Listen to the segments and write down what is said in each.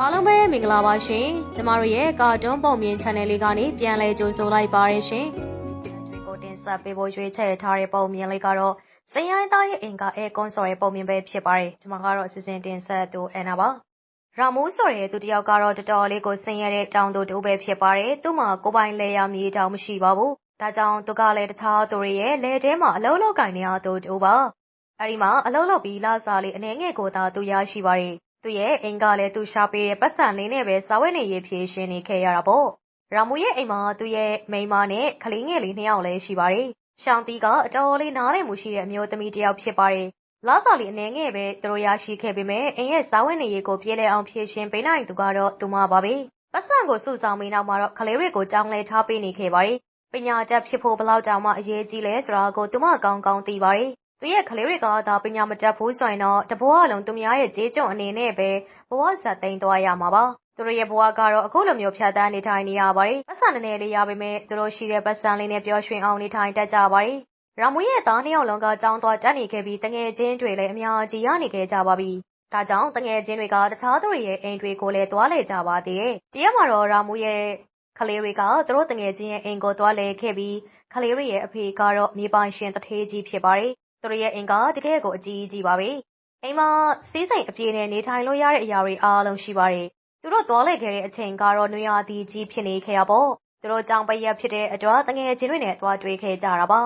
အားလုံးပဲမင်္ဂလာပါရှင်ကျမတို့ရဲ့ကာတွန်းပုံမြင် channel လေးကနေပြန်လည်ကြိုဆိုလိုက်ပါရရှင်ဒီကိုတင်ဆက်ပေးဖို့ရွေးချယ်ထားတဲ့ပုံမြင်လေးကတော့စင်ရိုင်းသားရဲ့အင်ကာအဲကွန်ဆိုရဲ့ပုံမြင်ပဲဖြစ်ပါတယ်ကျမကတော့စီစဉ်တင်ဆက်သူအန်နာပါရာမိုးဆိုရဲ့သူတယောက်ကတော့တော်တော်လေးကိုဆင်းရဲတဲ့တောင်သူတူပဲဖြစ်ပါတယ်သူ့မှာကိုပိုင်လဲရမြေတောင်မရှိပါဘူးဒါကြောင့်သူကလည်းတခြားသူတွေရဲ့လဲထဲမှာအလုံးလောက်ကင်နေရသူတူပါအဲ့ဒီမှာအလုံးလောက်ပြီးလာစားလေးအနေငယ်ကိုသာသူရရှိပါတယ် သူ့ရဲ့အိမ်ကလည်း သူရှာပေးတဲ့ပတ်စံလေးနဲ့ပဲ စာဝတ်နေရေး ဖြည့်ရှင်းနေခဲ့ရတာပေါ့။ရာမူရဲ့အိမ်မှာ သူ့ရဲ့မိန်းမနဲ့ ကလေးငယ်လေး နှစ်ယောက်လည်း ရှိပါတယ်။ရှောင်းတီက အတော်လေး နားလည်မှုရှိတဲ့ အမျိုးသမီးတစ်ယောက် ဖြစ်ပါတယ်။လာစာလေး အနေငယ်ပဲ သူတို့ရရှိခဲ့ပေမဲ့အိမ်ရဲ့စာဝတ်နေရေးကို ပြေးလဲအောင် ဖြည့်ရှင်းပေးနိုင်သူကတော့ သူမပါပဲ။ပတ်စံကို စုဆောင်ပြီးနောက်မှာတော့ ကလေးတွေကိုကြောင်းလဲထားပေးနေခဲ့ပါတယ်။ပညာတတ်ဖြစ်ဖို့ဘလောက်တောင်မှ အရေးကြီးလဲဆိုတာကို သူမ ကောင်းကောင်းသိပါတယ် သူရဲ့ကလေးတွေကသာပညာမတတ်ဘူးဆိုရင်တော့တဘဝလုံး သူများရဲ့ကြေးကျွန်အနေနဲ့ပဲ ဘဝဆက်သိမ်းသွားရမှာပါ သူတို့ရဲ့ဘဝကတော့ အခုလိုမျိုး ဖြတ်တန်းနေထိုင်နေရပါတယ်ပတ်စံနည်းနည်းလေးရပေမဲ့သူတို့ရှိတဲ့ပတ်စံလေးနဲ့ ပျော်ရွှင်အောင် နေထိုင်တတ်ကြပါတယ် ရာမွေရဲ့ သားနှစ်ယောက်လုံးကကြောင်းသွားတက်နေခဲ့ပြီးတငယ်ချင်းတွေလည်း အများကြီးရနေခဲ့ကြပါပြီ ဒါကြောင့်တငယ်ချင်းတွေက တခြားသူတွေရဲ့ အိမ်တွေကိုလည်းတွားလေကြပါသေးတယ်တရက်မှာတော့ ရာမွေရဲ့ ကလေးတွေက သူတို့တငယ်ချင်းရဲ့ အိမ်ကိုတွားလေခဲ့ပြီး ကလေးတွေရဲ့ အဖေကတော့ မြေပိုင်ရှင်တထေးကြီး ဖြစ်ပါတယ် သူတို့ရဲ့အိမ်ကတကယ်ကိုအကြီးကြီးပါပဲအိမ်မှာစီးစိမ်အပြည့်နဲ့နေထိုင်လို့ရတဲ့အရာတွေအားလုံးရှိပါတယ်သူတို့သွားလိုက်ခဲ့တဲ့အချိန်ကတော့နွေရာသီကြီးဖြစ်နေခဲ့ရပေါ့သူတို့ကြောင်ပရက်ဖြစ်တဲ့အတွက်တငယ်ချင်းတွေနဲ့သွားတွေ့ခဲ့ကြတာပါ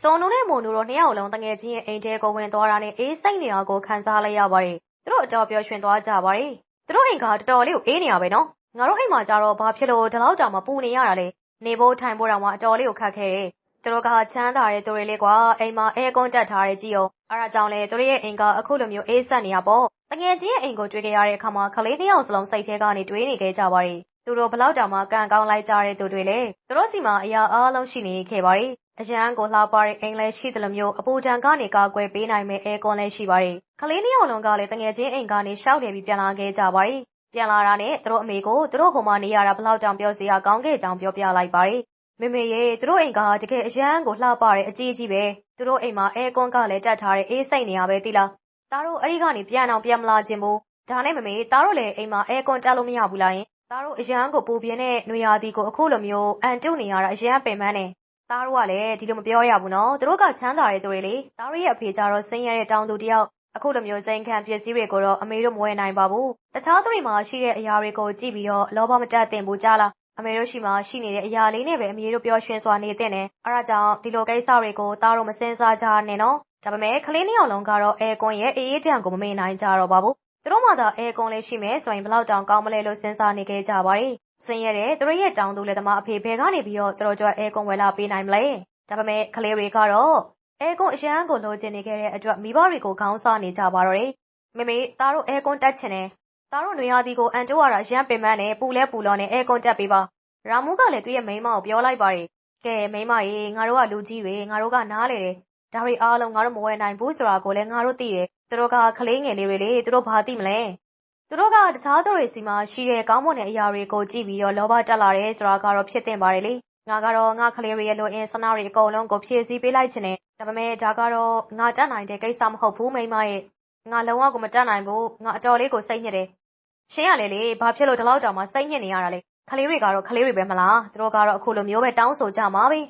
စုံနုံနဲ့မွန်နူတို့နှစ်ယောက်လုံးတငယ်ချင်းရဲ့အိမ်ထဲကိုဝင်သွားတာနဲ့အေးစိတ်နေတာကိုခံစားလိုက်ရပါတယ်သူတို့အတော်ပျော်ရွှင်သွားကြပါတယ်သူတို့အိမ်ကတော်တော်လေးကိုအေးနေရပဲနော်ငါတို့အိမ်မှာကြတော့ဘာဖြစ်လို့ဒီလောက်တောင်မှပူနေရတာလဲနေဖို့ထိုင်ဖို့တောင်မှအတော်လေးကိုခက်ခဲတယ် သူတို့ကချမ်းသာတဲ့သူတွေလေးကွာအိမ်မှာအဲကွန်တက်ထားတဲ့ကြည့်အောင်အဲဒါကြောင့်လေသူတို့ရဲ့အိမ်ကအခုလိုမျိုးအေးဆက်နေရပေါ့တငယ်ချင်းရဲ့အိမ်ကိုတွေ့ကြရတဲ့အခါမှာကလေးနှစ်ယောက်စလုံးစိတ်ထဲကနေတွေးနေခဲ့ကြပါတယ်သူတို့ဘလောက်တောင်မှကံကောင်းလိုက်ကြတဲ့သူတွေလေသူတို့စီမှာအရာအားလုံးရှိနေခဲ့ပါတယ်အရန်ကိုလှပတဲ့အိမ်လည်းရှိသလိုမျိုးအပူဒဏ်ကနေကာကွယ်ပေးနိုင်မယ့်အဲကွန်လည်းရှိပါတယ်ကလေးနှစ်ယောက်လုံးကလည်းတငယ်ချင်းအိမ်ကနေရှောက်နေပြီးပြန်လာခဲ့ကြပါတယ်ပြန်လာတာနဲ့သူတို့အမေကိုသူတို့ဟိုမှာနေရတာဘလောက်တောင်ပြောစရာကောင်းခဲ့ကြောင်းပြောပြလိုက်ပါတယ် မေမေရေသူတို့အိမ်ကတကယ်အရန်ကိုလှပတဲ့အကြီးကြီးပဲသူတို့အိမ်မှာအဲကွန်ကလည်းတက်ထားတဲ့အေးစိတ်နေရပဲတိလားသားတို့အဲ့ဒီကနေပြန်အောင်ပြန်မလာခြင်းဘူးဒါနဲ့မမေသားတို့လည်းအိမ်မှာအဲကွန်တက်လို့မရဘူးလားယင်သားတို့အရန်ကိုပူပြင်းတဲ့နွေရာသီကိုအခုလိုမျိုးအန်တုနေရတာအရန်ပင်ပန်းနေသားတို့ကလည်းဒီလိုမပြောရဘူးနော်သူတို့ကချမ်းသာတဲ့သူတွေလေသားတို့ရဲ့အဖေကြတော့ဆင်းရဲတဲ့တောင်သူတယောက်အခုလိုမျိုးစိန်ခံပစ္စည်းတွေကိုတော့အမေတို့မဝယ်နိုင်ပါဘူးတခြားသူတွေမှာရှိတဲ့အရာတွေကိုကြည့်ပြီးတော့လောဘမတတ်သင့်ဘူးကြားလား အမေတို့ရှိမှရှိနေတဲ့အရာလေးနဲ့ပဲ အမေတို့ပျော်ရွှင်စွာနေတဲ့နဲ့အဲဒါကြောင့် ဒီလိုကိစ္စတွေကို သားတို့ မစင်စားကြနဲ့နော် ဒါပေမဲ့ ကလေးနှစ်ယောက်လုံးကတော့ အဲကွန်ရဲ့အေးအေးတံကို မမေ့နိုင်ကြတော့ပါဘူး သူတို့မှသာ အဲကွန်လေးရှိမယ်ဆိုရင်ဘလောက်တောင်ကောင်းမလဲလို့ စဉ်းစားနေခဲ့ကြပါတယ် ဆင်းရဲတဲ့ သူတို့ရဲ့တောင်းသူလက်သမားအဖေဘဲကနေပြီးတော့ သူတို့ကြွအဲကွန်ဝယ်လာပေးနိုင်မလဲ ဒါပေမဲ့ ကလေးတွေကတော့ အဲကွန်အရန်ကို လိုချင်နေခဲ့တဲ့အတွက် မိဘတွေကို ခေါင်းစားနေကြပါတော့တယ် မေမေ သားတို့ အဲကွန်တက်ချင်တယ် သားတို့နွေရာသီကိုအန်တိုးရတာရမ်းပင်ပန်းနဲ့ပူလဲပူလောနဲ့အဲကွန်တက်ပေးပါရာမူးကလည်းသူ့ရဲ့မိန်းမကိုပြောလိုက်ပါတယ်ကဲမိန်းမရေငါတို့ကလူကြီးတွေငါတို့ကနားလေတယ်ဒါတွေအားလုံးငါတို့မဝယ်နိုင်ဘူးဆိုတာကိုလည်းငါတို့သိတယ်သူတို့ကကလေးငယ်လေးတွေလေသူတို့ဘာသိမလဲသူတို့ကတခြားသူတွေစီမှာရှိတဲ့ကောင်းမွန်တဲ့အရာတွေကိုကြည့်ပြီးတော့လောဘတက်လာတယ်ဆိုတာကတော့ဖြစ်တင်ပါတယ်လေငါကတော့ငါကလေးတွေရဲ့လိုအင်ဆန္ဒတွေအကုန်လုံးကိုဖြည့်ဆည်းပေးလိုက်ခြင်းနဲ့ဒါပေမဲ့ဒါကတော့ငါတက်နိုင်တဲ့ကိစ္စမဟုတ်ဘူးမိန်းမရဲ့ငါလုံးဝကိုမတက်နိုင်ဘူးငါအတော်လေးကိုစိတ်ညစ်တယ် ရှင်ရလေလေဘာဖြစ်လို့ဒီလောက်တောင်မှစိတ်ညစ်နေရတာလဲကလေးတွေကတော့ကလေးတွေပဲမလားသူတို့ကတော့အခုလိုမျိုးပဲတောင်းဆိုကြမှာပဲ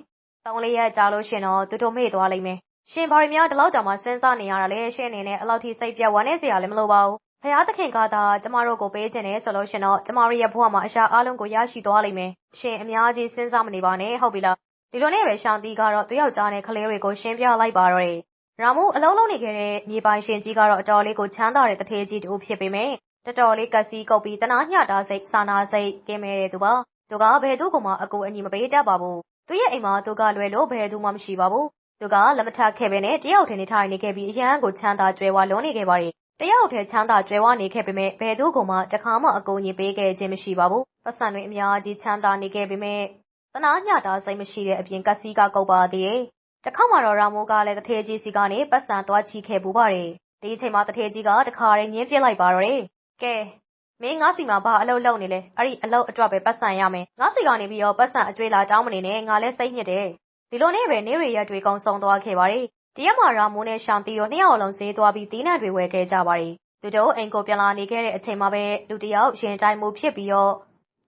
တောင်းလေးရက်ကြာလို့ရှင်တော့တူတူမေ့သွားလိမ့်မယ်ရှင်ဘာတွေများဒီလောက်တောင်မှစဉ်းစားနေရတာလဲရှင်အနေနဲ့အလောက်ထိစိတ်ပြတ်ဝမ်းနေစရာလည်းမလိုပါဘူးဖယားသခင်ကသာကျမတို့ကိုပေးခြင်းနဲ့ဆိုလို့ရှင်တော့ကျမတို့ရဲ့ဘဝမှာအရှာအလုံးကိုရရှိသွားလိမ့်မယ်ရှင်အများကြီးစဉ်းစားမနေပါနဲ့ဟုတ်ပြီလားဒီလိုနဲ့ပဲရှောင်းတီကတော့သူယောက်ျားနဲ့ကလေးတွေကိုရှင်းပြလိုက်ပါတော့တယ်ရာမူအလုံးလုံးနေခဲ့တဲ့မြေပိုင်ရှင်ကြီးကတော့အတော်လေးကိုချမ်းသာတဲ့တထေးကြီးတူဖြစ်ပေမဲ့ တော်တော်လေးကက်စီကုတ်ပြီးတနာညတာစိတ်စာနာစိတ်ကင်းမဲတဲ့သူပါသူကဘယ်သူ့ကမှအကူအညီမပေးတတ်ပါဘူးသူရဲ့အိမ်မှာသူကလွယ်လို့ဘယ်သူမှမရှိပါဘူးသူကလက်မထခဲ့ပဲနဲ့တယောက်တည်းနေထိုင်နေခဲ့ပြီးအရန်ကိုချမ်းသာကြွယ်ဝလွန်နေခဲ့ပါတယ်တယောက်တည်းချမ်းသာကြွယ်ဝနေခဲ့ပေမဲ့ဘယ်သူ့ကမှတခါမှအကူအညီပေးခဲ့ခြင်းမရှိပါဘူးပတ်စံတွေအများကြီးချမ်းသာနေခဲ့ပေမဲ့တနာညတာစိတ်မရှိတဲ့အပြင်ကက်စီကကုတ်ပါသေးတယ်တခါမှတော့ရာမိုးကလည်းတထေးကြီးစီကနေပတ်စံသွားချီခဲ့ပူပါတယ်ဒီအချိန်မှာတထေးကြီးကတခါတည်းညင်းပြစ်လိုက်ပါတော့တယ် ကဲမင်းငါစီမှာဘာအလုပ်လုပ်နေလဲအဲ့ဒီအလုပ်အတွက်ပဲပတ်စံရမယ်ငါစီကနေပြီးတော့ပတ်စံအကျွေးလာတောင်းမနေနဲ့ငါလည်းစိတ်ညစ်တယ်ဒီလိုနဲ့ပဲနေရရက်တွေကုံဆုံးသွားခဲ့ပါတယ်တရက်မှာရာမိုးနဲ့ရှောင်းတီတို့နှစ်ယောက်လုံးဈေးသွားပြီးတီးနှံတွေဝယ်ခဲ့ကြပါတယ်သူတို့အိမ်ကိုပြန်လာနေခဲ့တဲ့အချိန်မှာပဲလူတစ်ယောက်ရင်တိုင်းမှုဖြစ်ပြီးတော့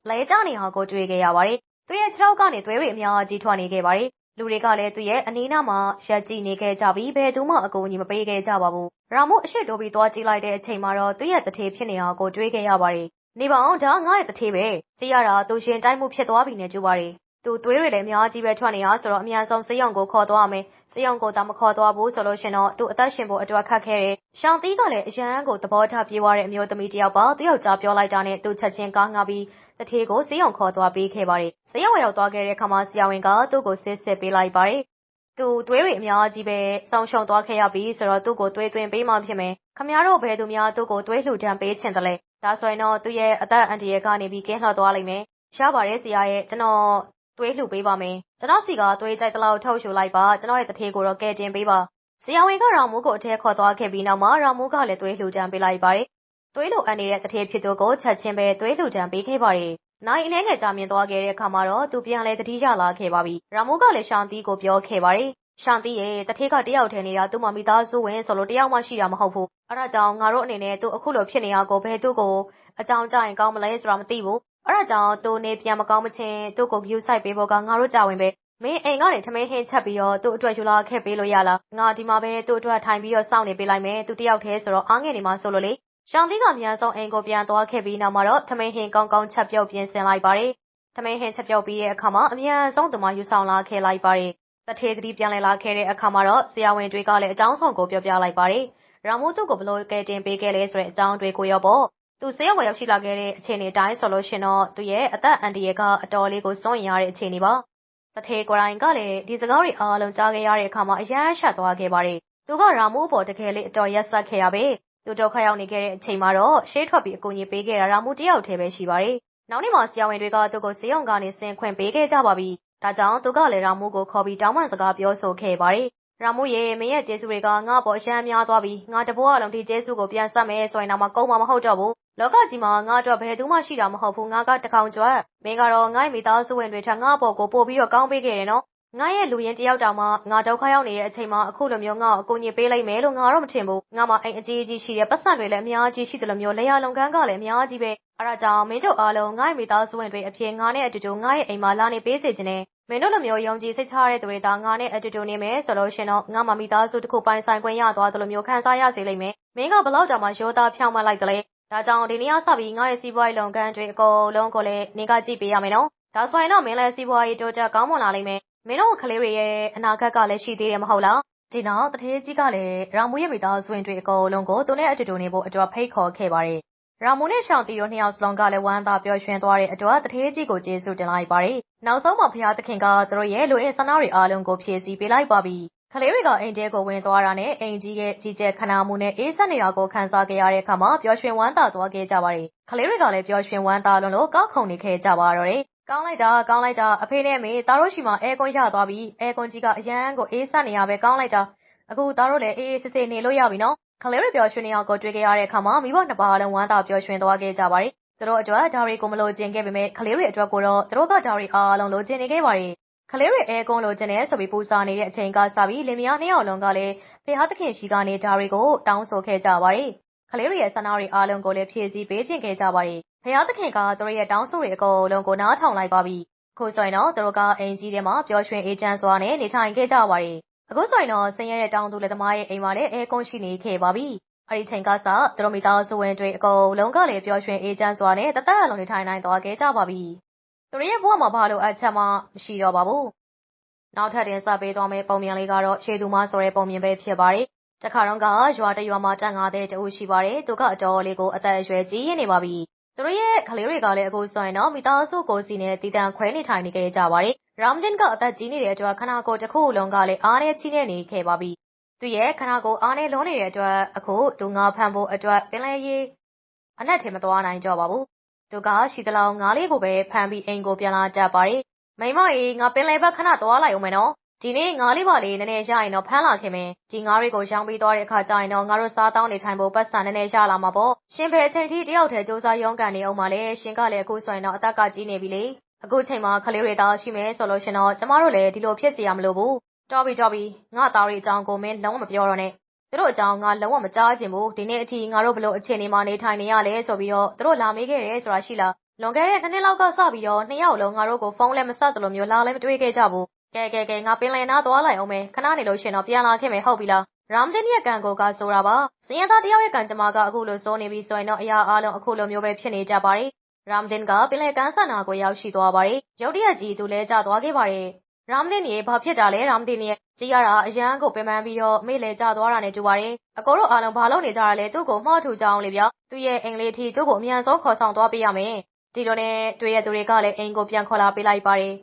လဲကျနေဟာကိုတွေ့ခဲ့ရပါတယ်။သူရဲ့ခြေထောက်ကနေသွေးတွေအများကြီးထွက်နေခဲ့ပါတယ်။ လူတွေကလည်းသူ့ရဲ့အနီးနားမှာရက်ကြည့်နေခဲ့ကြပြီးဘယ်သူမှအကူအညီမပေးခဲ့ကြပါဘူး။ရာမိုအရှိတိုးပြီးသွားကြည့်လိုက်တဲ့အချိန်မှာတော့သူ့ရဲ့တထေးဖြစ်နေတာကိုတွေ့ခဲ့ရပါတယ်။နေပါအောင်ဒါငါ့ရဲ့တထေးပဲ။ကြည့်ရတာသူရင်တိုင်းမှုဖြစ်သွားပြီနဲ့ကြိုးပါတယ်။ သူသွေးတွေလည်းအများကြီးပဲထွက်နေရဆိုတော့အများဆုံးစေးရုံကိုခေါ်သွားမယ်။စေးရုံကိုတောင်မခေါ်သွားဘူးဆိုလို့ရှင်တော့သူအသက်ရှင်ဖို့အတွက်ခက်ခဲတယ်။ရှောင်းသီးကလည်းအရန်ကိုသဘောထားပြေးသွားတဲ့အမျိုးသမီးတစ်ယောက်ပါ။သူယောက်ျားပြောလိုက်တာနဲ့သူချက်ချင်းကားငါပြီးတထေးကိုစေးရုံခေါ်သွားပေးခဲ့ပါတယ်။စေးရုံရောက်သွားခဲ့တဲ့အခါမှာဆရာဝန်ကသူ့ကိုစစ်စစ်ပေးလိုက်ပါတယ်။သူသွေးတွေအများကြီးပဲဆုံးရှုံးသွားခဲ့ရပြီဆိုတော့သူ့ကိုသွေးသွင်းပေးမှဖြစ်မယ်။ခမများတို့ဘယ်သူများသူ့ကိုသွေးလှူဒန်းပေးချင်တယ်လဲ။ဒါဆိုရင်တော့သူ့ရဲ့အသက်အန္တရာယ်ကနေပြီးကင်းလွတ်သွားလိမ့်မယ်။ရပါတယ်ဆရာရဲ့ကျွန်တော် သွေးလှူပေးပါမယ်။ကျွန်တော်စီကသွေးကြိုက်တလောက်ထုတ်ရှူလိုက်ပါ။ကျွန်တော်ရဲ့တထေးကိုတော့ကဲတင်ပေးပါ။ဆရာဝန်ကရာမူကိုအထက်ခေါ်သွားခဲ့ပြီးနောက်မှာရာမူကလည်းသွေးလှူဒန်းပေးလိုက်ပါတယ်။သွေးလိုအပ်နေတဲ့တထေးဖြစ်သူကိုချက်ချင်းပဲသွေးလှူဒန်းပေးခဲ့ပါတယ်။နိုင်အနေနဲ့ကြာမြင်သွားခဲ့တဲ့အခါမှာတော့သူပြန်လဲတတိယလာခဲ့ပါပြီ။ရာမူကလည်းရှောင်းတီးကိုပြောခဲ့ပါတယ်။ရှောင်းတီးရဲ့တထေးကတယောက်ထဲနေတာသူ့မမိသားစုဝင်ဆိုလို့တယောက်မှရှိတာမဟုတ်ဘူး။အဲဒါကြောင့်ငါတို့အနေနဲ့သူအခုလိုဖြစ်နေတာကိုဘယ်သူ့ကိုအကြောင်းကြားရင်ကောင်းမလဲဆိုတာမသိဘူး။ အဲဒါကြောင့်သူနေပြန်မကောင်းမချင်းသူ့ကိုဂယူဆိုင်ပေးဖို့ကငါတို့ကြဝင်ပဲ။မင်းအိမ်ကနေထမင်းဟင်းချက်ပြီးတော့သူ့အတွက်ယူလာခဲ့ပေးလို့ရလား။ငါဒီမှာပဲသူ့အတွက်ထိုင်ပြီးတော့စောင့်နေပေးလိုက်မယ်။သူတယောက်တည်းဆိုတော့အားငယ်နေမှဆိုလို့လေ။ရှောင်းတီးကအများဆုံးအိမ်ကိုပြန်သွားခဲ့ပြီးနောက်မှာတော့ထမင်းဟင်းကောင်းကောင်းချက်ပြုတ်ပြင်ဆင်လိုက်ပါတယ်။ထမင်းဟင်းချက်ပြုတ်ပြီးတဲ့အခါမှာအများဆုံးသူမယူဆောင်လာခဲ့လိုက်ပါတယ်။တထေးသတိပြန်လည်လာခဲ့တဲ့အခါမှာတော့ဆရာဝန်တွေကလည်းအကြောင်းဆောင်ကိုပြောပြလိုက်ပါတယ်။ရာမိုးသူ့ကိုဘလို့ကဲတင်ပေးခဲ့လဲဆိုတဲ့အကြောင်းတွေကိုရောပေါ့။ သူဆေးရုံကိုရောက်ရှိလာခဲ့တဲ့အခြေအနေတိုင်းဆိုလို့ရှင်တော့သူရဲ့အသက်အန္တရာယ်ကအတော်လေးကိုစိုးရင်ရတဲ့အခြေအနေပါ။တထေးကိုရိုင်းကလည်းဒီစကားတွေအားလုံးကြားခဲ့ရတဲ့အခါမှာအယမ်းရှက်သွားခဲ့ပါတယ်။သူကရာမိုးပေါ်တကယ်လေးအတော်ရက်ဆက်ခဲ့ရပဲ။သူဒုက္ခရောက်နေခဲ့တဲ့အချိန်မှာတော့ရှေးထွက်ပြီးအကူအညီပေးခဲ့တာရာမိုးတယောက်တည်းပဲရှိပါတယ်။နောက်နေ့မှာဆရာဝန်တွေကသူ့ကိုဆေးရုံကနေဆင်းခွင့်ပေးခဲ့ကြပါပြီ။ဒါကြောင့်သူကလည်းရာမိုးကိုခေါ်ပြီးတောင်းပန်စကားပြောဆိုခဲ့ပါတယ်။ ရာမိုးရဲ့မင်းရဲ့ကျေးဇူးတွေကငါ့ပေါ်အရှမ်းများသွားပြီ။ငါတဘိုးအလုံးဒီကျေးဇူးကိုပြန်ဆက်မယ်ဆိုရင်တော့မကုန်မှာမဟုတ်တော့ဘူး။လောကကြီးမှာငါအတွက်ဘယ်သူမှရှိတာမဟုတ်ဘူး။ငါကတကောင်ကျွတ်။မင်းကတော့ငါ့မိသားစုဝင်တွေထက်ငါ့ပေါ်ကိုပို့ပြီးတော့ကောင်းပေးခဲ့တယ်နော်။ ငါရဲ့လူရင်းတယောက်တောင်မှငါဒုက္ခရောက်နေတဲ့အချိန်မှာအခုလိုမျိုးငါ့ကိုအကူအညီပေးလိုက်မယ်လို့ငါတော့မထင်ဘူး။ငါမှအိမ်အကြီးကြီးရှိတဲ့ပတ်စံတွေလည်းအများကြီးရှိတယ်လို့မျိုးလေယာလုံကန်းကလည်းအများကြီးပဲ။အဲဒါကြောင့်မင်းတို့အားလုံးငါ့မိသားစုဝင်တွေအဖြစ်ငါနဲ့အတူတူငါရဲ့အိမ်မှာလာနေပေးစေချင်တယ်။မင်းတို့လိုမျိုးယုံကြည်စိတ်ချရတဲ့သူတွေသာငါနဲ့အတူတူနေမယ်ဆိုလို့ရှင်တော့ငါမှမိသားစုတစ်ခုပိုင်ဆိုင်ခွင့်ရသွားတယ်လို့မျိုးခံစားရစေလိမ့်မယ်။မင်းကဘလောက်တောင်မှရိုးသားဖြောင်းမလိုက်တယ်လေ။ဒါကြောင့်ဒီနေ့ကစပြီးငါရဲ့စီးပွားရေးလုပ်ငန်းတွေအကုန်လုံးကိုလည်းနေကကြည့်ပေးရမယ်နော်။ဒါဆိုရင်တော့မင်းလည်းစီးပွားရေးတိုးတက်ကောင်းမွန်လာလိမ့်မယ်။ မင်းတို့ကလေးတွေရဲ့အနာဂတ်ကလည်းရှိသေးတယ်မဟုတ်လား။ဒီနောက်တထေးကြီးကလည်းရာမူရဲ့မိသားစုဝင်တွေအကုန်လုံးကိုသူနဲ့အတူတူနေဖို့အတွက်ဖိတ်ခေါ်ခဲ့ပါတယ်။ရာမူနဲ့ရှောင်းတီတို့နှစ်ယောက်စလုံးကလည်းဝမ်းသာပျော်ရွှင်သွားတဲ့အတွက်တထေးကြီးကိုကျေးဇူးတင်လိုက်ပါတယ်။နောက်ဆုံးမှာဘုရားသခင်ကသူတို့ရဲ့လူအင်ဆန္ဒတွေအားလုံးကိုဖြည့်ဆည်းပေးလိုက်ပါပြီ။ကလေးတွေကအိမ်တဲကိုဝင်သွားတာနဲ့အိမ်ကြီးရဲ့ကြီးကျယ်ခနာမှုနဲ့အေးဆက်နေတာကိုခံစားခဲ့ရတဲ့အခါမှာပျော်ရွှင်ဝမ်းသာသွားခဲ့ကြပါတယ်။ကလေးတွေကလည်းပျော်ရွှင်ဝမ်းသာလွန်းလို့ကောက်ခုန်နေခဲ့ကြပါတော့တယ်။ ကောင်းလိုက်တာကောင်းလိုက်တာအဖေနဲ့မေသားတို့ရှိမှအဲကွန်ရသွားပြီအဲကွန်ကြီးကအရန်ကိုအေးဆက်နေရပဲကောင်းလိုက်တာအခုသားတို့လည်းအေးအေးဆေးဆေးနေလို့ရပြီနော်ကလေးတွေပျော်ရွှင်နေအောင်ကိုတွေ့ခဲ့ရတဲ့အခါမှာမိဘနှစ်ပါးလုံးဝမ်းသာပျော်ရွှင်သွားခဲ့ကြပါတယ်သူတို့အတွက်ဒါတွေကိုမလိုချင်ခဲ့ပေမဲ့ကလေးတွေအတွက်ကိုတော့သူတို့ကဒါတွေအားလုံးလိုချင်နေခဲ့ပါတယ်ကလေးတွေအဲကွန်လိုချင်တယ်ဆိုပြီးပူစာနေတဲ့အချိန်ကစပြီးလင်မယားနှစ်ယောက်လုံးကလည်းဖေဟာသခင်ရှိကနေဒါတွေကိုတောင်းဆိုခဲ့ကြပါတယ်ကလေးတွေရဲ့ဆန္ဒတွေအားလုံးကိုလည်းဖြည့်ဆည်းပေးခြင်းခဲ့ကြပါတယ် ဖယားသခင်ကသူတို့ရဲ့တောင်းဆိုတွေအကုန်လုံးကိုနားထောင်လိုက်ပါပြီခုဆိုရင်တော့သူတို့ကအင်ကြီးထဲမှာပျော်ရွှင်အေးချမ်းစွာနဲ့နေထိုင်ခဲ့ကြပါတယ်အခုဆိုရင်တော့ဆင်းရဲတဲ့တောင်သူလက်သမားရဲ့အိမ်မှာလည်းအဲကွန်ရှိနေခဲ့ပါပြီအဲ့ဒီချိန်ကစသူတို့မိသားစုဝင်တွေအကုန်လုံးကလည်းပျော်ရွှင်အေးချမ်းစွာနဲ့တသက်အလုံးနေထိုင်နိုင်သွားခဲ့ကြပါပြီသူတို့ရဲ့ဘဝမှာဘာလို့အချက်မှမရှိတော့ပါဘူးနောက်ထပ်တင်ဆက်ပေးသွားမယ့်ပုံမြင်လေးကတော့ရှေသူမဆိုတဲ့ပုံမြင်ပဲဖြစ်ပါတယ်တခါတော့ကရွာတရွာမှာတန်ငါတဲ့တူရှိပါတယ်သူကအတော်လေးကိုအသက်အရွယ်ကြီးရနေပါပြီ သူတို့ရဲ့ကလေးတွေကလည်းအခုဆိုရင်တော့မိသားစုကိုစီနဲ့တည်တံခွဲနေထိုင်နေကြကြပါတယ်။ရမ်ဒင်ကအသက်ကြီးနေတဲ့အတွက်ခနာကိုတစ်ခုလုံးကလည်းအားနဲ့ချီနေနေခဲ့ပါပြီ။သူရဲ့ခနာကိုအားနဲ့လုံးနေတဲ့အတွက်အခုသူငါဖန်ဖို့အတွက်ပင်လယ်ရေးအနက်ထင်မသွားနိုင်ကြပါဘူး။သူကရှိသလောက်ငါးလေးကိုပဲဖန်ပြီးအိမ်ကိုပြန်လာတတ်ပါတယ်။မိမအေးငါပင်လယ်ဘက်ခဏသွားလိုက်အောင်မယ်နော်။ ဒီနေ့ငါးလေးပါလေးနည်းနည်းရရင်တော့ဖမ်းလာခင်မယ်ဒီငါးတွေကိုရောင်းပြီးသွားတဲ့အခါကျရင်တော့ငါတို့စားတောင်းနေထိုင်ဖို့ပတ်စံနည်းနည်းရလာမှာပေါ့ရှင်ဖယ်အချိန်ထိတယောက်တည်းစူးစမ်းရုန်းကန်နေအောင်ပါလေရှင်ကလည်းအခုဆိုရင်တော့အသက်ကကြီးနေပြီလေအခုချိန်မှာခလေးတွေသားရှိမယ်ဆိုလို့ရှင်တော့ကျမတို့လည်းဒီလိုဖြစ်စီရမလို့ဘူးတော်ပြီတော်ပြီငါသားတွေအကြောင်းကိုမင်းလုံးဝမပြောတော့နဲ့သူတို့အကြောင်းငါလုံးဝမကြားချင်ဘူးဒီနေ့အထိငါတို့ဘလို့အခြေအနေမှာနေထိုင်နေရလဲဆိုပြီးတော့သူတို့လာမေးခဲ့တယ်ဆိုတာရှိလားလွန်ခဲ့တဲ့နှစ်နှစ်လောက်ကစပြီးတော့နှစ်ယောက်လုံးငါတို့ကိုဖုန်းလည်းမဆက်သလိုမျိုးလာလည်းမတွေ့ခဲ့ကြဘူး ကဲကဲကဲငါပင်လယ်နားသွားလိုက်အောင်မယ်ခဏနေလို့ရှင်တော့ပြန်လာခဲ့မယ်ဟုတ်ပြီလားရမ်ဒင်ရဲ့ကံကိုကဆိုတာပါစင်ရသားတယောက်ရဲ့ကံကြမ္မာကအခုလိုစိုးနေပြီဆိုရင်တော့အရာအလုံးအခုလိုမျိုးပဲဖြစ်နေကြပါတယ်ရမ်ဒင်ကပင်လယ်ကမ်းဆန်နာကိုရောက်ရှိသွားပါတယ်ရုတ်တရက်ကြီးသူလဲကျသွားခဲ့ပါတယ်ရမ်ဒင်ရဲ့ဘာဖြစ်တာလဲရမ်ဒင်ရဲ့ကြည်ရတာအရန်ကိုပင်ပန်းပြီးတော့မေ့လေကျသွားတာနဲ့တူပါတယ်အကိုတို့အားလုံးဘာလုပ်နေကြတာလဲသူ့ကိုမှားထူကြအောင်လေဗျာသူ့ရဲ့အင်္ဂလိပ်ထီသူ့ကိုအမြန်ဆုံးခေါ်ဆောင်သွားပေးရမယ်ဒီလိုနဲ့တွေ့ရသူတွေကလည်းအိမ်ကိုပြန်ခေါ်လာပေးလိုက်ပါတယ်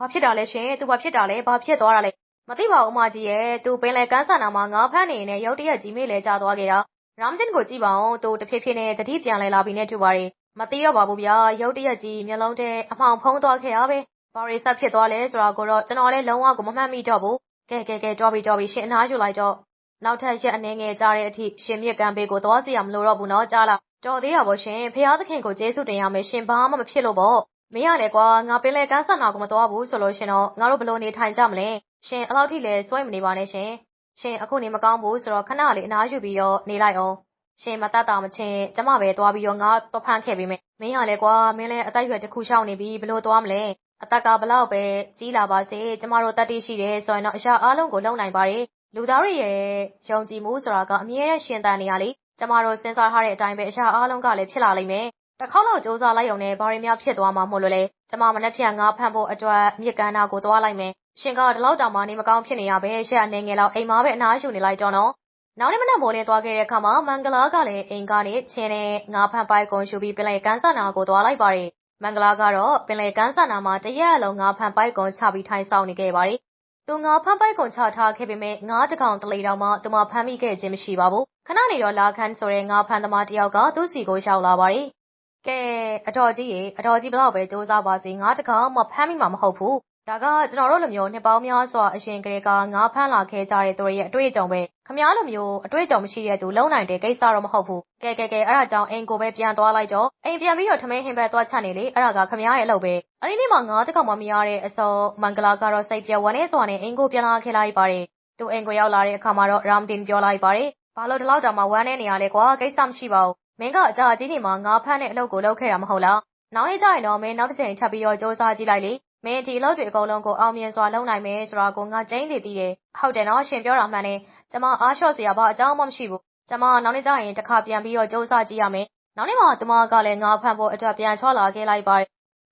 ဘာဖြစ်တာလဲရှင်သူဘာဖြစ်တာလဲဘာဖြစ်သွားတာလဲမသိပါဘူးအမကြီးရဲ့သူပင်လယ်ကမ်းဆန်နာမှာငါဖမ်းနေနေရုတ်တရက်ကြီးမေ့လေကျသွားခဲ့တာရမ်ဒင်ကိုကြည့်ပါအောင်သူတဖြည်းဖြည်းနဲ့တတိပြန်လဲလာပြီးနဲ့တူပါတယ်မသိတော့ပါဘူးဗျာရုတ်တရက်ကြီးမျက်လုံးထဲအမှောင်ဖုံးသွားခဲ့ရပဲဘာရီဆက်ဖြစ်သွားလဲဆိုတာကိုတော့ကျွန်တော်လည်းလုံးဝကိုမမှတ်မိတော့ဘူးကဲကဲကဲတော်ပြီတော်ပြီရှင်အနားယူလိုက်တော့နောက်ထပ်ရက်အနေငယ်ကြတဲ့အထိရှင်မြစ်ကံဘေးကိုသွားစီရမလို့တော့ဘူးနော်ကြားလားတော်သေးရပါရှင်ဖះသခင်ကိုကျေးဇူးတင်ရမယ်ရှင်ဘာမှမဖြစ်လို့ပေါ့ မင်းရလေကွာငါပင်လေကန်းဆန်နာကိုမသွားဘူးဆိုလို့ရှင်တော့ငါတို့ဘလို့နေထိုင်ကြမလဲရှင်အဲ့လောက်ထိလဲစွဲမနေပါနဲ့ရှင်ရှင်အခုနေမကောင်းဘူးဆိုတော့ခဏလေးအနားယူပြီးတော့နေလိုက်အောင်ရှင်မတတ်တာမချင်းကျမပဲသွားပြီးတော့ငါတော့ဖမ်းခဲ့ပေးမယ်မင်းရလေကွာမင်းလည်းအသက်ရွယ်တစ်ခုရှောင်နေပြီဘလို့သွားမလဲအသက်ကဘလောက်ပဲကြီးလာပါစေကျမတို့တတ်သိရှိတယ်ဆိုရင်တော့အရာအလုံးကိုလုံနိုင်ပါတယ်လူသားတွေရဲ့ယုံကြည်မှုဆိုတာကအမြဲတမ်းရှင်သန်နေရလေကျမတို့စဉ်းစားထားတဲ့အတိုင်းပဲအရာအလုံးကလည်းဖြစ်လာလိမ့်မယ် တစ်ခေါက်လောက်စူးစမ်းလိုက်ုံနဲ့ဘာတွေများဖြစ်သွားမှာမို့လို့လဲကျမမနှက်ဖြန်ငါဖမ်းဖို့အတွက်မြစ်ကမ်းနာကိုသွားလိုက်မယ်ရှင်ကဒီလောက်တောင်မှနေမကောင်းဖြစ်နေရပဲရှက်အနေငယ်လောက်အိမ်မှာပဲအနားယူနေလိုက်တော့နော်နောက်နေ့မနက်မိုးလင်းသွားခဲ့တဲ့အခါမှာမင်္ဂလာကလည်းအိမ်ကနေချင်းနဲ့ငါဖန်ပိုက်ကွန်ရှူပြီးပင်လယ်ကန်းဆန်နာကိုသွားလိုက်ပါတယ်။မင်္ဂလာကတော့ပင်လယ်ကန်းဆန်နာမှာတရက်အလုံးငါဖန်ပိုက်ကွန်ချပြီးထိုင်ဆောင်နေခဲ့ပါတယ်။သူငါဖန်ပိုက်ကွန်ချထားခဲ့ပေမဲ့ငါတကောင်တလေတောင်မှသူမဖမ်းမိခဲ့ခြင်းမရှိပါဘူး။ခဏနေတော့လာခန်းဆိုတဲ့ငါဖန်သမားတယောက်ကသူ့စီကိုရောက်လာပါတယ်။ ကဲအတော်ကြီးရေအတော်ကြီးဘလောက်ပဲစူးစမ်းပါစေငါတကောင်မှဖမ်းမိမှာမဟုတ်ဘူးဒါကကျွန်တော်တို့လိုမျိုးနှစ်ပေါင်းများစွာအရှင်ကလေးကငါးဖမ်းလာခဲ့ကြတဲ့သူတွေရဲ့အတွေ့အကြုံပဲခမားလိုမျိုးအတွေ့အကြုံမရှိတဲ့သူလုံနိုင်တဲ့ကိစ္စတော့မဟုတ်ဘူးကဲကဲကဲအဲ့ဒါကြောင့်အိမ်ကိုပဲပြန်သွားလိုက်တော့အိမ်ပြန်ပြီးတော့ထမင်းဟင်းပဲသွားချက်နေလေအဲ့ဒါကခမားရဲ့အလုပ်ပဲအဲ့ဒီနေ့မှငါးတကောင်မှမရတဲ့အစောမင်္ဂလာကတော့စိတ်ပြဝမ်းနေစွာနဲ့အိမ်ကိုပြန်လာခဲ့လိုက်ပါတယ်သူအိမ်ကိုရောက်လာတဲ့အခါမှာတော့ရမ်တင်ပြောလိုက်ပါတယ်ဘာလို့ဒီလောက်တောင်မှဝမ်းနေနေရလဲကွာကိစ္စမရှိပါဘူး မင်းကအကြာကြီးနေမှငါဖမ်းတဲ့အလုပ်ကိုလုပ်ခဲ့တာမဟုတ်လားနောက်နေ့ကျရင်တော့မင်းနောက်တစ်ချိန်ထပ်ပြီးတော့စူးစမ်းကြည့်လိုက်လေမင်းဒီလောက်တွေအကုန်လုံးကိုအောင်မြင်စွာလုပ်နိုင်မယ်ဆိုတာကိုငါကျင်းနေသိတယ်ဟုတ်တယ်နော်ရှင်ပြောတာမှန်တယ်ကျမအားလျှော့စရာဘာအကြောင်းမှမရှိဘူးကျမနောက်နေ့ကျရင်တစ်ခါပြန်ပြီးတော့စူးစမ်းကြည့်ရမယ်နောက်နေ့မှတမကလည်းငါဖန်ဖို့အတွက်ပြန်ချောလာခဲ့လိုက်ပါတယ်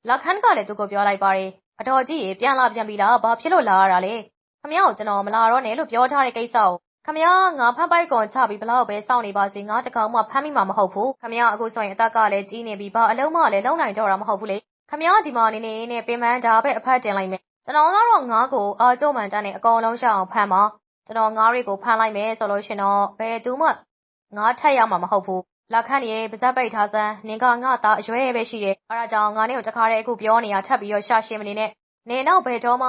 လက်ခန်းကလည်းသူ့ကိုပြောလိုက်ပါတယ်အတော်ကြီးရေပြန်လာပြန်ပြီလားဘာဖြစ်လို့လာရတာလဲခမရကိုကျွန်တော်မလာတော့နဲ့လို့ပြောထားတဲ့ကိစ္စကို ခမရငါဖမ်းပိုက်ကွန်ချပြီးဘလောက်ပဲစောင့်နေပါစေငါတကောင်မှဖမ်းမိမှာမဟုတ်ဘူးခမရအခုဆိုရင်အသက်ကလည်းကြီးနေပြီဘာအလုံးမလည်းလုံနိုင်တော့တာမဟုတ်ဘူးလေခမည်းဒီမှာနေနေနဲ့ပင်မဒါပဲအဖတ်တင်လိုက်မယ်ကျွန်တော်ကတော့ငါးကိုအာကျုံမှန်တန်းနဲ့အကောင်လုံးရှောင်းအောင်ဖမ်းပါကျွန်တော်ငါးတွေကိုဖမ်းလိုက်မယ်ဆိုလို့ရှင်တော့ဘယ်သူမှငါထက်ရမှာမဟုတ်ဘူးလက်ခန့်ရဲ့ပါဇက်ပိတ်ထားစမ်းနင်ကငါသားအရွယ်ပဲရှိတယ်အဲဒါကြောင့်ငါနဲ့ကိုတခါတည်းအခုပြောနေရထပ်ပြီးတော့ရှာရှင်းမနေနဲ့နေနောက်ဘယ်တော့မှ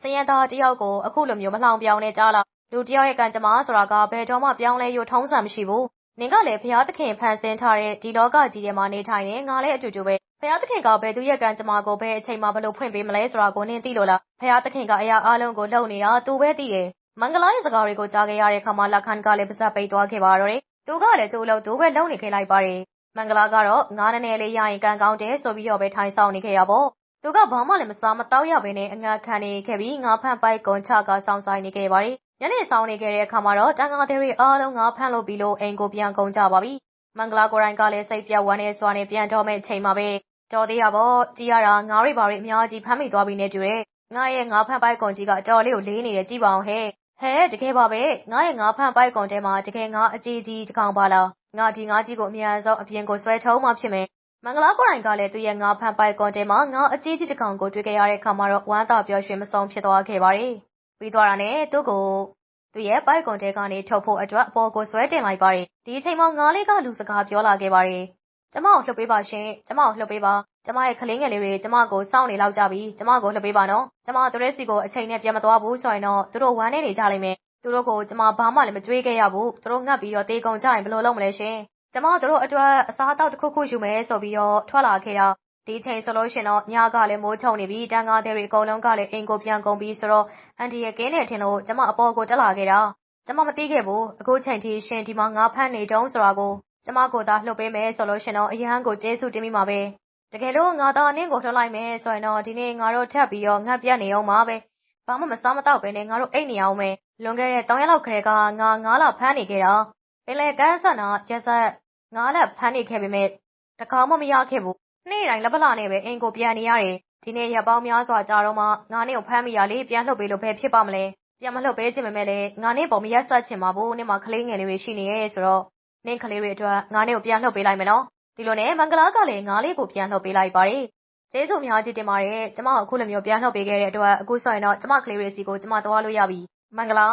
စရင်သားတယောက်ကိုအခုလိုမျိုးမလှောင်ပြောင်းနေကြလား လူတယောက်ရဲ့ကံကြမ္မာဆိုတာကဘယ်တော့မှပြောင်းလဲရထုံးစံမရှိဘူးနင်ကလည်းဘုရားသခင်ဖန်ဆင်းထားတဲ့ဒီလောကကြီးထဲမှာနေထိုင်နေငါလည်းအတူတူပဲဖယားသခင်ကဘယ်သူရဲ့ကံကြမ္မာကိုဘယ်အချိန်မှဘလို့ဖွင့်ပေးမလဲဆိုတာကိုနင်းသိလို့လားဖယားသခင်ကအရာအလုံးကိုလှုပ်နေတာသူပဲသိတယ်မင်္ဂလာရဲ့စကားတွေကိုကြားခဲ့ရတဲ့အခါမှာလက်ခန်ကလည်းပါစပ်ပိတ်သွားခဲ့ပါတော့တယ်သူကလည်းသူ့လို့သူပဲလှုပ်နေခဲ့လိုက်ပါတယ်မင်္ဂလာကတော့ငါးနည်းနည်းလေးရရင်ကံကောင်းတယ်ဆိုပြီးတော့ပဲထိုင်ဆောင်နေခဲ့ရပေါ့သူကဘာမှလည်းမစားမတောက်ရဘဲနဲ့အငါခံနေခဲ့ပြီးငါဖန့်ပိုက်ကွန်ချကဆောင်းဆိုင်နေခဲ့ပါတယ် ညနေဆောင်နေခဲ့တဲ့အခါမှာတော့တန်ခါးတွေအားလုံးငါဖန့်လို့ပြီးလို့အိမ်ကိုပြန်ကုန်ကြပါပြီမင်္ဂလာကိုယ်တိုင်ကလည်းစိတ်ပြတ်ဝမ်းနေစွာနဲ့ပြန်တော့မဲ့ချိန်မှာပဲတော်သေးရပေါ့ကြည်ရတာငါးရိပါရိအများကြီးဖမ်းမိသွားပြီနဲ့တူတယ်ငါရဲ့ငါးဖမ်းပိုက်ကွန်ကြီးကတော်လေးကိုလေးနေတယ်ကြည့်ပါအောင်ဟဲ့ဟဲ့တကယ်ပါပဲငါရဲ့ငါးဖမ်းပိုက်ကွန်တဲမှာတကယ်ငါအကြီးကြီးတကောင်ပါလားငါဒီငါကြီးကိုအမြန်ဆုံးအပြင်ကိုဆွဲထုံးမှဖြစ်မယ်မင်္ဂလာကိုယ်တိုင်ကလည်းသူ့ရဲ့ငါးဖမ်းပိုက်ကွန်တဲမှာငါအကြီးကြီးတကောင်ကိုတွေ့ခဲ့ရတဲ့အခါမှာတော့ဝမ်းသာပျော်ရွှင်မဆုံးဖြစ်သွားခဲ့ပါတယ် ပြီးသွားတာနဲ့သူ့ကိုသူရဲ့ပိုက်ကွန်တဲကနေထုတ်ဖို့အတွက်အပေါ်ကိုဆွဲတင်လိုက်ပါတယ်ဒီအချိန်မှာငါလေးကလူစကားပြောလာခဲ့ပါတယ်ကျမကိုလှုပ်ပေးပါရှင်ကျမကိုလှုပ်ပေးပါကျမရဲ့ကလေးငယ်လေးတွေကျမကိုစောင့်နေလောက်ကြပြီကျမကိုလှုပ်ပေးပါနော်ကျမသူတို့စီကိုအချိန်နဲ့ပြန်မသွားဘူးဆိုရင်တော့သူတို့ဝမ်းနေနေကြလိမ့်မယ်သူတို့ကိုကျမဘာမှလည်းမကြွေးခဲ့ရဘူးသူတို့ငတ်ပြီးတော့တေးကုန်ကြရင်ဘယ်လိုလုပ်မလဲရှင်ကျမတို့တို့အတွက်အစားအသောက်တစ်ခုခုယူမယ်ဆိုပြီးတော့ထွက်လာခဲ့တာ ဒီချိန်ဆိုလို့ရှင်တော့ညကလည်းမိုးချုံနေပြီတန်ကားတွေအကုန်လုံးကလည်းအိမ်ကိုပြန်ကုန်ပြီဆိုတော့အန်တီရဲ့ကင်းနေထင်လို့ကျမအပေါ်ကိုတက်လာခဲ့တာကျမမသိခဲ့ဘူးအခုချိန်ထိရှင်ဒီမှာငါဖမ်းနေတုံးဆိုတာကိုကျမကိုသာလှုပ်ပေးမယ်ဆိုလို့ရှင်တော့အရန်ကိုကျေးဇူးတင်မိမှာပဲတကယ်လို့ငါသားနင်းကိုလှုပ်လိုက်မယ်ဆိုရင်တော့ဒီနေ့ငါတို့ထပ်ပြီးတော့ငတ်ပြတ်နေအောင်ပါပဲဘာမှမစားမတော့ပဲနဲ့ငါတို့အိတ်နေအောင်မယ်လွန်ခဲ့တဲ့3ရက်လောက်ခရဲကငါ9လဖမ်းနေခဲ့တာပင်လေကန်းဆန်နာရက်ဆက်9လဖမ်းနေခဲ့ပေမဲ့တကောင်မှမရခဲ့ဘူး နေ့တိုင်းလက်ပလာနဲ့ပဲအင်ကိုပြန်နေရတယ်ဒီနေ့ရက်ပေါင်းများစွာကြာတော့မှငါနဲ့ကိုဖမ်းမိရလေပြန်လှုပ်ပေးလို့ပဲဖြစ်ပါမလဲပြန်မလှုပ်ပေးချင်ပေမဲ့လည်းငါနဲ့ပေါ်မရက်ဆက်ချင်ပါဘူးနေ့မှာကလေးငယ်လေးတွေရှိနေရဲ့ဆိုတော့နင်းကလေးတွေအတွက်ငါနဲ့ကိုပြန်လှုပ်ပေးလိုက်မယ်နော်ဒီလိုနဲ့မင်္ဂလာကလည်းငါလေးကိုပြန်လှုပ်ပေးလိုက်ပါတယ်ကျေးဇူးများကြီးတင်ပါတယ်ကျမအခုလိုမျိုးပြန်လှုပ်ပေးခဲ့တဲ့အတွက်အခုဆိုရင်တော့ကျမကလေးတွေစီကိုကျမသွားလို့ရပြီမင်္ဂလာ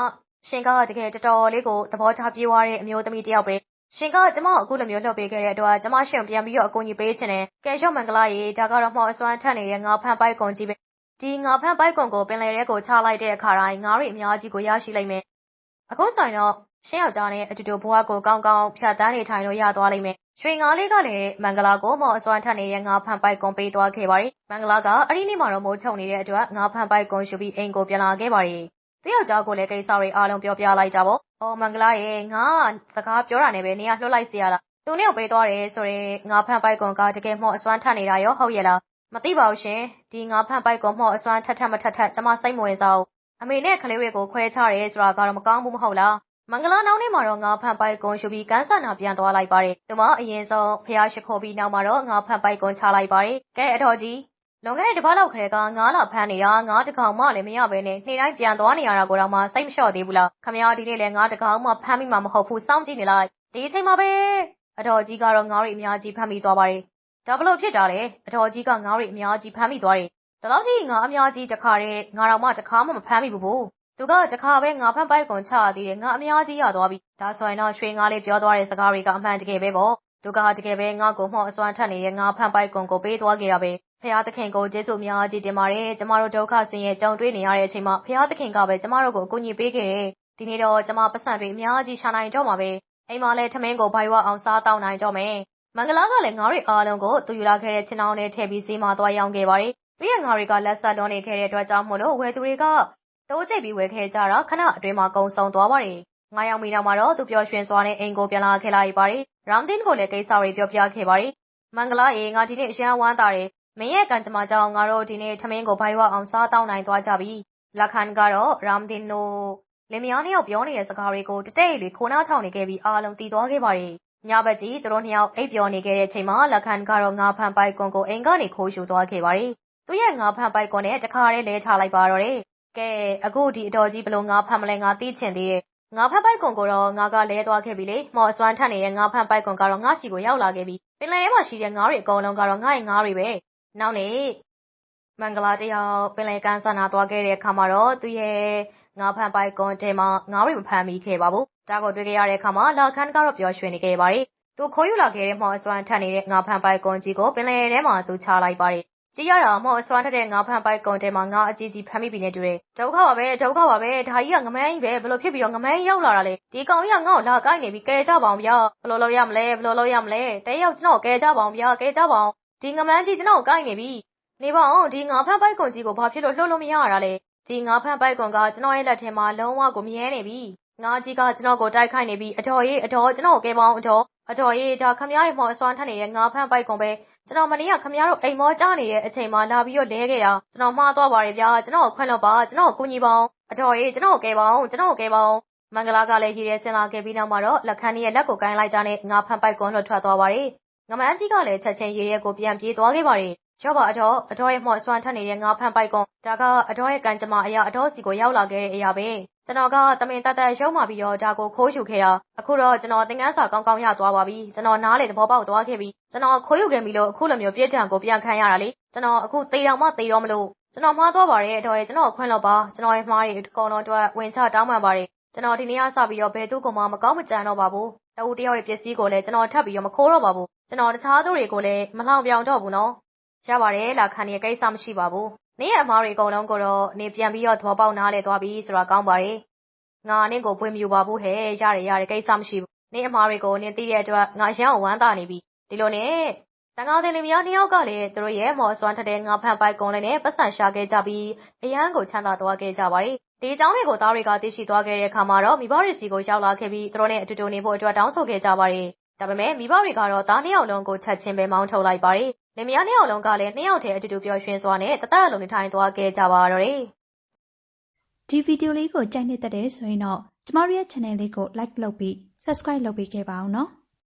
ရှင်ကတကယ်တော်တော်လေးကိုသဘောထားပြေးသွားတဲ့အမျိုးသမီးတယောက်ပဲ ရှင်က ကျမကို အခုလိုမျိုးလှုပ်ပေးခဲ့တဲ့အတွက် ကျမရှင်ပြန်ပြီးတော့ အကူအညီပေးချင်တယ်ကဲရှော့မင်္ဂလာရေ ဒါကတော့ မှော်အစွမ်းထက်နေတဲ့ ငါဖန်ပိုက်ကွန်ကြီးပဲ ဒီငါဖန်ပိုက်ကွန်ကို ပင်လယ်ထဲကို ချလိုက်တဲ့အခါတိုင်း ငါးတွေ အများကြီးကို ရရှိလိမ့်မယ် အခုဆိုရင်တော့ ရှင်းယောက်ျားနဲ့အတူတူ ဘဝကို ကောင်းကောင်းဖြတ်တန်းနေထိုင်လို့ ရသွားလိမ့်မယ် ရွှေငါးလေးကလည်း မင်္ဂလာကိုမော်အစွမ်းထက်နေတဲ့ ငါဖန်ပိုက်ကွန်ပေးသွားခဲ့ပါတယ် မင်္ဂလာက အဲ့ဒီနေ့မှာတော့ မိုးချုံနေတဲ့အတွက် ငါဖန်ပိုက်ကွန်ယူပြီး အိမ်ကို ပြန်လာခဲ့ပါတယ် တယောက်ျားကိုလည်းကိစ္စတွေအားလုံးပြောပြလိုက်ကြပေါ့။အော်မင်္ဂလာရဲ့ငါစကားပြောတာနဲ့ပဲနေရာလွှတ်လိုက်စီရလား။သူနဲ့ကိုပေးသွားတယ်ဆိုရင်ငါဖန်ပိုက်ကွန်ကတကယ်မှော့အစွမ်းထက်နေတာရောဟုတ်ရဲ့လား။မသိပါဘူးရှင်။ဒီငါဖန်ပိုက်ကွန်မှော့အစွမ်းထက်ထက်မထက်ထက်ကျမစိတ်မဝင်စားဘူး။အမေနဲ့ကလေးတွေကိုခွဲချရဲဆိုတာကတော့မကောင်းဘူးမဟုတ်လား။မင်္ဂလာနောက်နေ့မှာတော့ငါဖန်ပိုက်ကွန်ယူပြီးကန်းဆန်နာပြန်သွားလိုက်ပါတယ်။သူမအရင်ဆုံးဖះရှိခိုးပြီးနောက်မှာတော့ငါဖန်ပိုက်ကွန်ချလိုက်ပါတယ်။ကဲအတော်ကြီး လွန်ခဲ့တဲ့ တစ်ပတ်လောက်ခရဲကငါးလာဖမ်းနေတာ ငါးတကောင်မှလည်း မရဘဲနဲ့ နေ့တိုင်းပြန်သွားနေရတာကိုတော့မှ စိတ်မလျှော့သေးဘူးလားခမရဒီနေ့လည်း ငါးတကောင်မှ ဖမ်းမိမှာ မဟုတ်ဘူး စောင့်ကြည့်နေလိုက် ဒီအချိန်မှာပဲအတော်ကြီးကတော့ ငါးရီအများကြီး ဖမ်းမိသွားပါတယ် ဒါဘလို့ဖြစ်တာလဲအတော်ကြီးက ငါးရီအများကြီး ဖမ်းမိသွားတယ်ဒါလို့ထိ ငါအများကြီးတခါတည်း ငါတော့မှတခါမှ မဖမ်းမိဘူးဘူးသူကတခါပဲ ငါဖမ်းပိုက်ကွန်ချရသေးတယ် ငါအများကြီး ရသွားပြီ ဒါဆိုရင်တော့ ရွှေငါလေး ပြောသွားတဲ့ စကားတွေက အမှန်တကယ်ပဲပေါ့ သူကတကယ်ပဲငါ့ကိုမှော့အစွမ်းထက်နေတဲ့ငါဖမ်းပိုက်ကွန်ကိုပေးသွားခဲ့တာပဲဖះသခင်ကိုကျေးဇူးများကြီးတင်ပါတယ်ကျမတို့ဒုက္ခဆင်းရဲကြုံတွေ့နေရတဲ့အချိန်မှာဖះသခင်ကပဲကျမတို့ကိုအကူအညီပေးခဲ့တယ်ဒီနေ့တော့ကျမပတ်စံတွေအများကြီးရှာနိုင်တော့မှာပဲအိမ်မှာလည်းထမင်းကိုဘိုင်ဝအောင်စားတောင်းနိုင်တော့မယ်မင်္ဂလာကလည်းငါးရီအားလုံးကိုသူယူလာခဲ့တဲ့ချင်းအောင်နဲ့ထည့်ပြီးစီးမသွားရောင်းခဲ့ပါတယ်သူရဲ့ငါးရီကလက်ဆက်လွန်နေခဲ့တဲ့အတွက်ကြောင့်မို့လို့ဝယ်သူတွေကတိုးကျိတ်ပြီးဝယ်ခဲ့ကြတာခဏအတွင်းမှာကုံဆုံးသွားပါတယ် ငါရောက်မိနောက်မှာတော့သူပျော်ရွှင်စွာနဲ့အိမ်ကိုပြန်လာခဲ့လိုက်ပါတယ်။ရောင်တင်းကိုလည်းကိစ္စတွေပြောပြခဲ့ပါတယ်။မင်္ဂလာရေငါဒီနေ့အရန်ဝမ်းသာတယ်မင်းရဲ့ကံကြမ္မာကြောင့်ငါတို့ဒီနေ့ထမင်းကိုဘိုင်ဝအောင်စားတောင်းနိုင်သွားကြပြီ။လက်ခန်ကတော့ရမ်ဒင်နိုလင်မယားနှစ်ယောက်ပြောနေတဲ့စကားတွေကိုတတိတ်လေးခိုးနားထောင်နေခဲ့ပြီးအားလုံးတည်သွားခဲ့ပါတယ်။ညဘက်ကြီးသူတို့နှစ်ယောက်အိပ်ပျော်နေခဲ့တဲ့အချိန်မှာလက်ခန်ကတော့ငါဖန်ပိုက်ကွန်ကိုအိမ်ကနေခိုးယူသွားခဲ့ပါတယ်။သူ့ရဲ့ငါဖန်ပိုက်ကွန်နဲ့တခါတည်းလဲထားလိုက်ပါတော့တယ်။ကဲအခုဒီအတော်ကြီးဘလို့ငါဖန်မလဲငါသိချင်သေးတယ်။ ငါဖန်ပိုက်ကွန်ကိုတော့ ငါကလဲသွားခဲ့ပြီလေ။မော်အစွမ်းထက်နေတဲ့ ငါဖန်ပိုက်ကွန်ကတော့ ငါစီကို ရောက်လာခဲ့ပြီ။ပင်လယ်ထဲမှာရှိတဲ့ ငါးတွေအကုန်လုံးကတော့ ငါ့ရဲ့ငါးတွေပဲ။နောက်နေ့ မင်္ဂလာတယောက် ပင်လယ်ကမ်းဆန္ဒသွားခဲ့တဲ့အခါမှာတော့ သူရဲ့ငါးဖန်ပိုက်ကွန်တဲမှာ ငါးတွေ မဖမ်းမိခဲ့ပါဘူး။ဒါကိုတွေ့ခဲ့ရတဲ့အခါမှာလာခန်းကတော့ ပျော်ရွှင်နေခဲ့ပါတယ်။သူခိုးယူလာခဲ့တဲ့မော်အစွမ်းထက်နေတဲ့ ငါးဖန်ပိုက်ကွန်ကြီးကို ပင်လယ်ထဲမှာ သူချလိုက်ပါတယ်။ ကြည့်ရတာမော်အစွမ်းထက်တဲ့ငါးဖန်ပိုက်ကွန်တဲမှာငါးအကြီးကြီးဖမ်းမိပြီနဲ့တူတယ်။ဒုက္ခပါပဲဒုက္ခပါပဲဒါကြီးကငမန်းကြီးပဲဘလို့ဖြစ်ပြီးတော့ငမန်းကြီးရောက်လာတာလေ။ဒီကောင်ကြီးကငါ့ကိုလာကိုက်နေပြီကဲကြပါအောင်ဗျာ။ဘလို့လုပ်ရမလဲဘလို့လုပ်ရမလဲ။တဲရောက်ကျွန်တော်ကဲကြပါအောင်ဗျာကဲကြပါအောင်။ဒီငမန်းကြီးကျွန်တော်ကိုက်နေပြီနေပါအောင်ဒီငါဖန်ပိုက်ကွန်ကြီးကိုဘာဖြစ်လို့လှုပ်လို့မရရတာလဲဒီငါဖန်ပိုက်ကွန်ကကျွန်တော်ရဲ့လက်ထဲမှာလုံးဝကိုမြဲနေပြီငါကြီးကကျွန်တော်ကိုတိုက်ခိုက်နေပြီအတော်ရေးအတော်ကျွန်တော်ကဲပေါင်းအတော်အတော်ရေးဒါခမရရဲ့မော်အစွမ်းထက်နေတဲ့ငါဖန်ပိုက်ကွန်ပဲ ကျွန်တော်မနေ့ကခမရတို့အိမ်မောကြားနေတဲ့အချိန်မှာလာပြီးတော့လဲခဲ့တာကျွန်တော်မှားသွားပါတယ်ဗျာကျွန်တော်ခွင့်လို့ပါကျွန်တော်ကိုကြီးပေါင်းအတော်ရေးကျွန်တော်ကဲပေါင်းကျွန်တော်ကဲပေါင်းမင်္ဂလာကလည်းရည်ရဲဆင်လာခဲ့ပြီးနောက်မှာတော့လက်ခန်းရဲ့လက်ကိုကိုင်းလိုက်တာနဲ့ငါဖန်ပိုက်ကွန်လွတ်ထွက်သွားပါတယ်ငမန်းကြီးကလည်းချက်ချင်းရည်ရဲကိုပြန်ပြေးသွားခဲ့ပါတယ်ရောပါအတော်အတော်ရဲ့မှော့ဆွမ်းထက်နေတဲ့ငါဖန်ပိုက်ကွန်ဒါကအတော်ရဲ့ကံကြမ္မာအရာအတော်စီကိုရောက်လာခဲ့တဲ့အရာပဲ ကျွန်တော်ကတမင်တတ်တတ်ရုံးမှပြီးတော့ဒါကိုခိုးယူခဲ့တာအခုတော့ကျွန်တော်သင်ခန်းစာကောင်းကောင်းရသွားပါပြီကျွန်တော်နားလေသဘောပေါက်သွားခဲ့ပြီကျွန်တော်ခိုးယူခဲ့ပြီလို့အခုလိုမျိုးပြည့်တံကိုပြန်ခံရတာလေကျွန်တော်အခုတေတောင်မှတေတော့မလို့ကျွန်တော်မှားသွားပါတယ်အတော်ရဲ့ကျွန်တော်ခွင့်လို့ပါကျွန်တော်ရဲ့မှားတွေအကုန်လုံးအတွက်ဝင်ချတောင်းပန်ပါတယ်ကျွန်တော်ဒီနေ့ကစပြီးတော့ဘယ်သူ့ကမှမကောင်းမကြမ်းတော့ပါဘူးတအူတယောက်ရဲ့ပစ္စည်းကိုလည်းကျွန်တော်ထပ်ပြီးတော့မခိုးတော့ပါဘူးကျွန်တော်တခြားသူတွေကိုလည်းမလောင်ပြောင်တော့ဘူးနော်ရပါတယ်လာခန်ရဲ့ကိစ္စမရှိပါဘူး။ နင်းရဲ့အမားတွေအကုန်လုံးကိုတော့နေပြန်ပြီးတော့သဘောပေါက်နားလဲသွားပြီဆိုတာကောင်းပါတယ်။ငါနင့်ကိုပွင့်မြူပါဘူးဟဲ့ရတယ်ရတယ်ကိစ္စမရှိဘူး။နင်းအမားတွေကိုနင်းသိတဲ့အတွက်ငါရမ်းဝမ်းသာနေပြီ။ဒီလိုနဲ့တန်ကောင်းတဲ့လင်မယားနှစ်ယောက်ကလည်းသူတို့ရဲ့မော်စွမ်းထတဲ့ငါဖန်ပိုက်ကုန်းလေးနဲ့ပတ်စံရှာခဲ့ကြပြီးအရန်ကိုချမ်းသာသွားခဲ့ကြပါတယ်ဒီအကြောင်းတွေကိုသားတွေကသိရှိသွားခဲ့တဲ့အခါမှာတော့မိဘတွေစီကိုရောက်လာခဲ့ပြီးသူတို့နဲ့အတူတူနေဖို့အတွက်တောင်းဆိုခဲ့ကြပါတယ်။ဒါပေမဲ့မိဘတွေကတော့သားနှစ်ယောက်လုံးကိုချက်ချင်းပဲမောင်းထုတ်လိုက်ပါတယ်။ လင်မယားနှစ်ယောက်လုံးကလည်းနှစ်ယောက်တည်းအတူတူပျော်ရွှင်စွာနဲ့တသက်အလုံးနေထိုင်သွားခဲ့ကြပါတော့တယ်။ဒီဗီဒီယိုလေးကိုကြိုက်နေတဲ့တဲ့ဆိုရင်တော့ကျမတို့ရဲ့ channel လေးကို like လုပ်ပြီး subscribe လုပ်ပေးခဲ့ပါအောင်နော်။